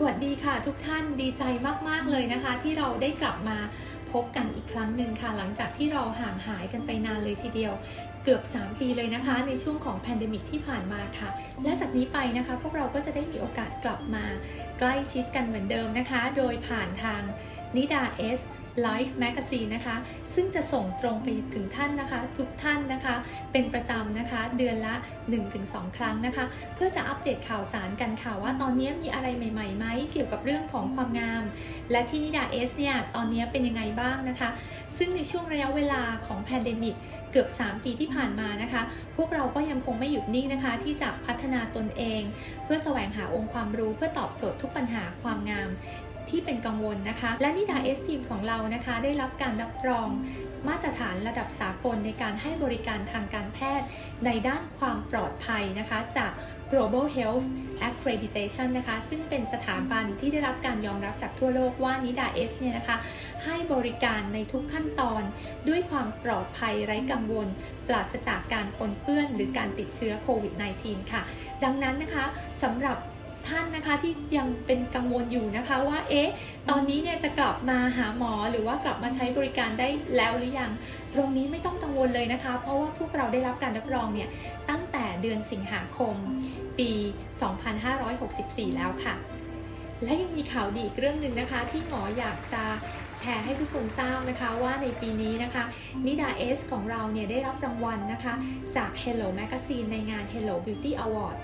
สวัสดีค่ะทุกท่านดีใจมาก ๆ เลยนะคะ ที่เราได้กลับมาพบกันอีกครั้งหนึ่งค่ะ หลังจากที่เราห่างหายกันไปนานเลยทีเดียว เกือบ 3 ปีเลยนะคะ ในช่วงของแพนเดมิกที่ผ่านมาค่ะ และจากนี้ไปนะคะ พวกเราก็จะได้มีโอกาสกลับมาใกล้ชิดกันเหมือนเดิมนะคะ โดยผ่านทางนิดา S Life Magazine นะคะ ซึ่งจะส่งตรงไปถึงท่านนะคะ ทุกท่านนะคะ เป็นประจำนะคะ เดือนละ 1-2 ครั้งนะคะ เพื่อจะอัปเดตข่าวสารกันค่ะว่าตอนนี้มีอะไรใหม่ๆไหมเกี่ยวกับเรื่องของความงาม และที่นิดาเอสเนี่ย ตอนนี้เป็นยังไงบ้างนะคะ ซึ่งในช่วงระยะเวลาของแพนเดมิกเกือบ 3 ปีที่ผ่านมานะคะ พวกเราก็ยังคงไม่หยุดนิ่งนะคะ ที่จะพัฒนาตนเอง เพื่อแสวงหาองค์ความรู้เพื่อตอบโจทย์ทุกปัญหาความงาม ที่เป็นกังวลนะคะ และนิดาเอสทีมของเรานะคะ ได้รับการรับรองมาตรฐานระดับสากลในการให้บริการทางการแพทย์ในด้านความปลอดภัยนะคะ จาก Global Health Accreditation นะคะ ซึ่งเป็นสถาบันที่ได้รับการยอมรับจากทั่วโลกว่านิดาเอสเนี่ยนะคะ ให้บริการในทุกขั้นตอน ด้วยความปลอดภัยไร้กังวล ปราศจากการปนเปื้อนหรือการติดเชื้อโควิด -19 ค่ะ ดังนั้นนะคะสำหรับ ท่านนะคะที่ยังเป็นกังวลอยู่นะคะว่าเอ๊ะตอนนี้เนี่ยจะกลับมาหาหมอหรือว่ากลับมาใช้บริการได้แล้วหรือยัง ตรงนี้ไม่ต้องกังวลเลยนะคะ เพราะว่าพวกเราได้รับการรับรองเนี่ยตั้งแต่เดือนสิงหาคม ปี 2564 แล้วค่ะ และยังมีข่าวดีอีกเรื่องหนึ่งนะคะ ที่หมออยากจะแชร์ให้ทุกคนทราบนะคะว่าในปีนี้นะคะนิดาเอสของเราเนี่ยได้รับรางวัลนะคะ จาก Hello Magazine ในงาน Hello Beauty Award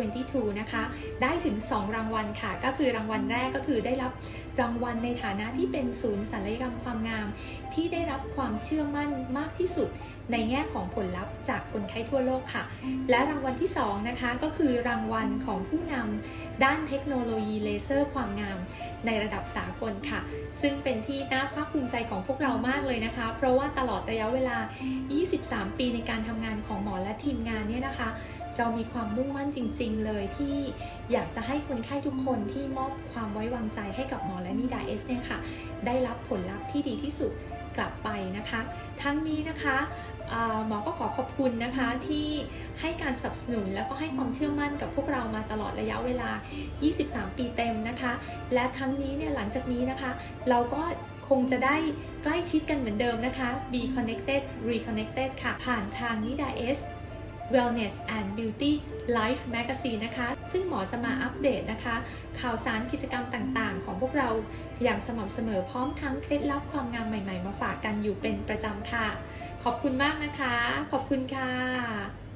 2022 นะคะ ได้ถึง 2 รางวัลค่ะ ก็คือรางวัลแรกก็คือได้รับรางวัลในฐานะที่เป็นศูนย์ศัลยกรรมความงาม ที่ได้รับความเชื่อมั่นมากที่สุดในแง่ของผลลัพธ์จากคนไข้ทั่วโลกค่ะ และรางวัลที่2นะคะก็คือรางวัลของผู้นำด้านเทคโนโลยีเลเซอร์ความงาม ในระดับสากลค่ะ ซึ่งเป็นที่น่าภาคภูมิใจของพวกเรามากเลยนะคะ เพราะว่าตลอดระยะเวลา 23 ปีในการทำงานของหมอและทีมงานเนี่ยนะคะ เรามีความมุ่งมั่นจริง ๆ เลยที่อยากจะให้คนไข้ทุกคนที่มอบความไว้วางใจให้กับหมอและนิดาเอสเนี่ยค่ะ ได้รับผลลัพธ์ที่ดีที่สุดกลับไปนะคะ ทั้งนี้นะคะเอ่อหมอก็ขอขอบคุณนะคะที่ให้การสนับสนุนแล้วก็ให้ความเชื่อมั่นกับพวกเรามาตลอดระยะเวลา 23 ปีเต็มนะคะ และทั้งนี้เนี่ยหลังจากนี้นะคะ เราก็คงจะได้ใกล้ชิดกันเหมือนเดิมนะคะ Be Connected Reconnected ค่ะ ผ่านทางนิดาเอส Wellness and Beauty Life Magazine นะคะ ซึ่งหมอจะมาอัปเดตนะคะ ข่าวสารกิจกรรมต่างๆ ของพวกเราอย่างสม่ำเสมอพร้อมทั้งเคล็ดลับความงามใหม่ๆ มาฝากกันอยู่เป็นประจำค่ะ ขอบคุณมากนะคะ ขอบคุณค่ะ